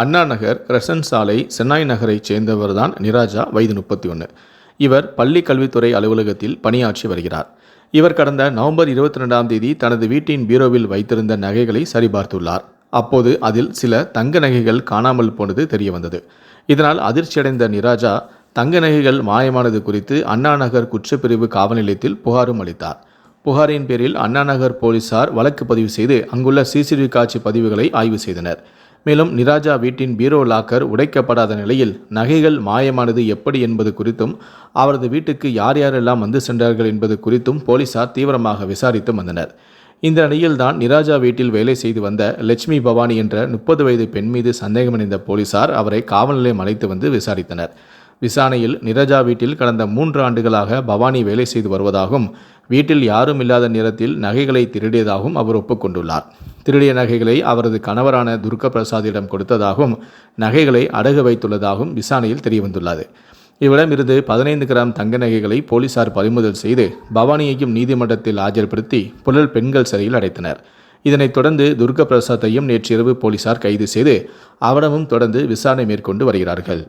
Anna Nagar Crescent சாலை சென்னாய் நகரைச் சேர்ந்தவர்தான் நிராஜா வயது முப்பத்தி ஒன்று இவர் பள்ளி கல்வித்துறை அலுவலகத்தில் பணியாற்றி வருகிறார். இவர் கடந்த நவம்பர் இருபத்தி ரெண்டாம் தேதி தனது வீட்டின் பீரோவில் வைத்திருந்த நகைகளை சரிபார்த்துள்ளார். அப்போது அதில் சில தங்க நகைகள் காணாமல் போனது தெரியவந்தது. இதனால் அதிர்ச்சியடைந்த நிராஜா தங்க நகைகள் மாயமானது குறித்து அண்ணா நகர் குற்றப்பிரிவு காவல் நிலையத்தில் புகாரும் அளித்தார். புகாரின் பேரில் அண்ணா நகர் போலீசார் வழக்கு பதிவு செய்து அங்குள்ள சிசிடிவி காட்சி பதிவுகளை ஆய்வு செய்தனர். மேலும் நிராஜா வீட்டின் பீரோ லாக்கர் உடைக்கப்படாத நிலையில் நகைகள் மாயமானது எப்படி என்பது குறித்தும் அவரது வீட்டுக்கு யார் யாரெல்லாம் வந்து சென்றார்கள் என்பது குறித்தும் போலீசார் தீவிரமாக விசாரித்து வந்தனர். இந்த நிலையில்தான் நிராஜா வீட்டில் வேலை செய்து வந்த லட்சுமி பவானி என்ற முப்பது வயது பெண் மீது சந்தேகமடைந்த போலீசார் அவரை காவல் நிலையம் அழைத்து வந்து விசாரித்தனர். விசாரணையில் நிரஜா வீட்டில் கடந்த மூன்று ஆண்டுகளாக பவானி வேலை செய்து வருவதாகவும் வீட்டில் யாரும் இல்லாத நேரத்தில் நகைகளை திருடியதாகவும் அவர் ஒப்புக்கொண்டுள்ளார். திருடிய நகைகளை அவரது கணவரான துர்க பிரசாத்திடம் கொடுத்ததாகவும் நகைகளை அடகு வைத்துள்ளதாகவும் விசாரணையில் தெரியவந்துள்ளது. இவ்விடமிருந்து பதினைந்து கிராம் தங்க நகைகளை போலீசார் பறிமுதல் செய்து பவானியையும் நீதிமன்றத்தில் ஆஜர்படுத்தி புழல் பெண்கள் சிறையில் அடைத்தனர். இதனைத் தொடர்ந்து துர்க பிரசாத்தையும் நேற்றிரவு போலீசார் கைது செய்து அவரிடமும் தொடர்ந்து விசாரணை மேற்கொண்டு வருகிறார்கள்.